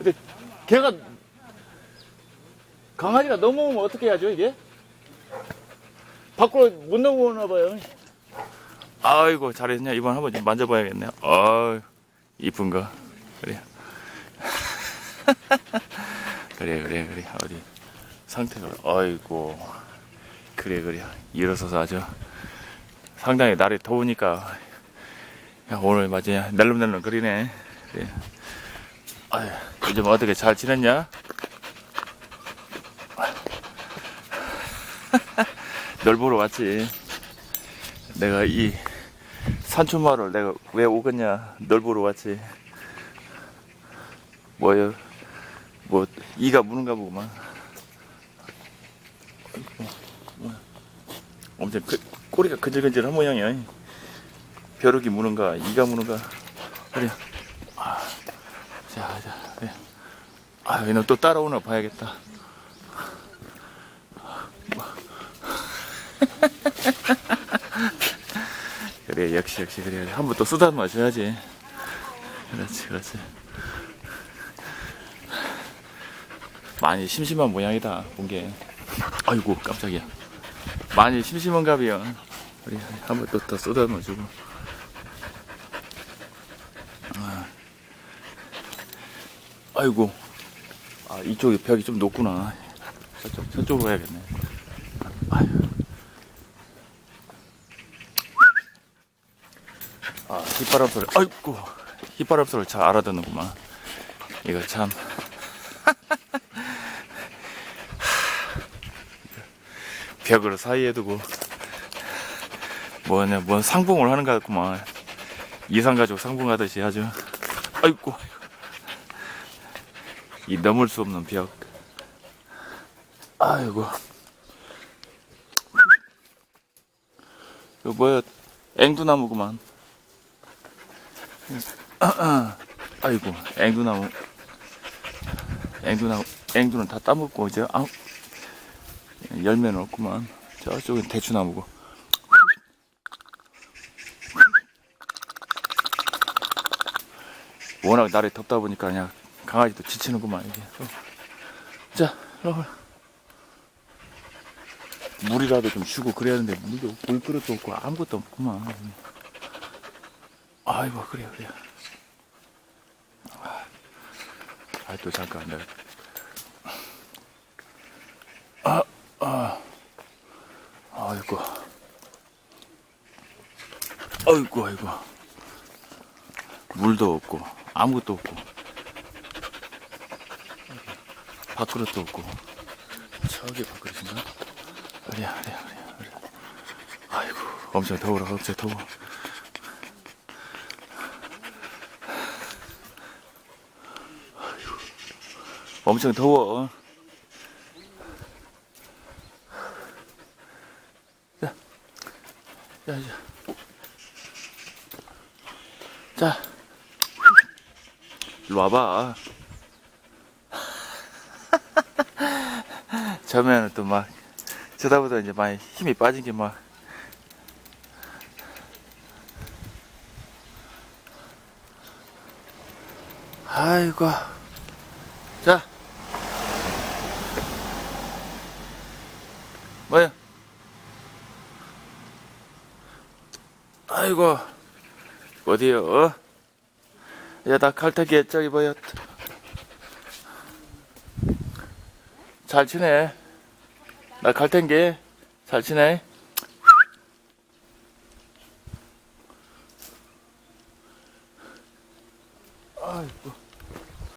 근데 걔가 강아지가 넘어오면 어떻게 하죠 이게? 밖으로 못 넘어오나 봐요. 아이고 잘했냐 이번 한번 좀 만져봐야겠네. 아 이쁜 거 그래. 그래 그래 그래 어디 상태가 아이고 그래 그래 일어서서 아주 상당히 날이 더우니까 야, 오늘 맞아 날름날름 그리네 그래. 아유, 요즘 어떻게 잘 지냈냐? 널 보러 왔지. 내가 이 산촌마을 내가 왜 오겠냐? 널 보러 왔지. 뭐요? 뭐 이가 무는가 보구만. 엄청 그, 꼬리가 근질근질한 모양이야. 벼룩이 무는가, 이가 무는가. 그래. 아, 자, 자, 그래. 아, 얘는 또 따라오나 봐야겠다. 그래, 역시, 역시, 그래. 한 번 또 수다 마셔야지. 그렇지, 그렇지. 많이 심심한 모양이다, 본 게. 아이고, 깜짝이야. 많이 심심한가 봐요. 우리 한 번 또 더 쏟아 마주고. 아이고. 아, 이쪽에 벽이 좀 높구나. 저쪽, 저쪽으로 가야겠네. 아유. 아, 휘바람 소리. 아이고. 휘바람 소리를 잘 알아듣는구만. 이거 참. 벽을 사이에 두고. 뭐냐, 뭔 상봉을 하는 것 같구만. 이상 가족 상봉하듯이 아주. 아이고. 이 넘을 수 없는 벽. 아이고. 이거 뭐야? 앵두나무구만. 아이고, 앵두나무. 앵두나무, 앵두는 다 따먹고, 이제, 아 열매는 없구만. 저쪽은 대추나무고. 워낙 날이 덥다 보니까 그냥 강아지도 지치는구만, 이게. 어. 자, 와. 물이라도 좀 주고 그래야 되는데, 물도, 물그릇도 없고 아무것도 없구만. 아이고, 그래, 그래. 아, 또 잠깐, 내가. 아, 아. 아이고. 아이고, 아이고. 물도 없고, 아무것도 없고. 밥그릇도 없고. 저기 밥그릇인가? 그래야, 그래야, 그래. 아이고, 엄청 더워라, 엄청 더워. 아이고, 엄청 더워. 자, 자, 자. 자. 일로 와봐. 처음에는 또 막, 쳐다보다 이제 많이 힘이 빠진 게 막, 아이고. 자. 뭐야? 아이고. 어디요? 어? 야, 나 칼타기 저기 뭐야? 잘 지내? 나 갈 텐게 잘 지내? 아이고.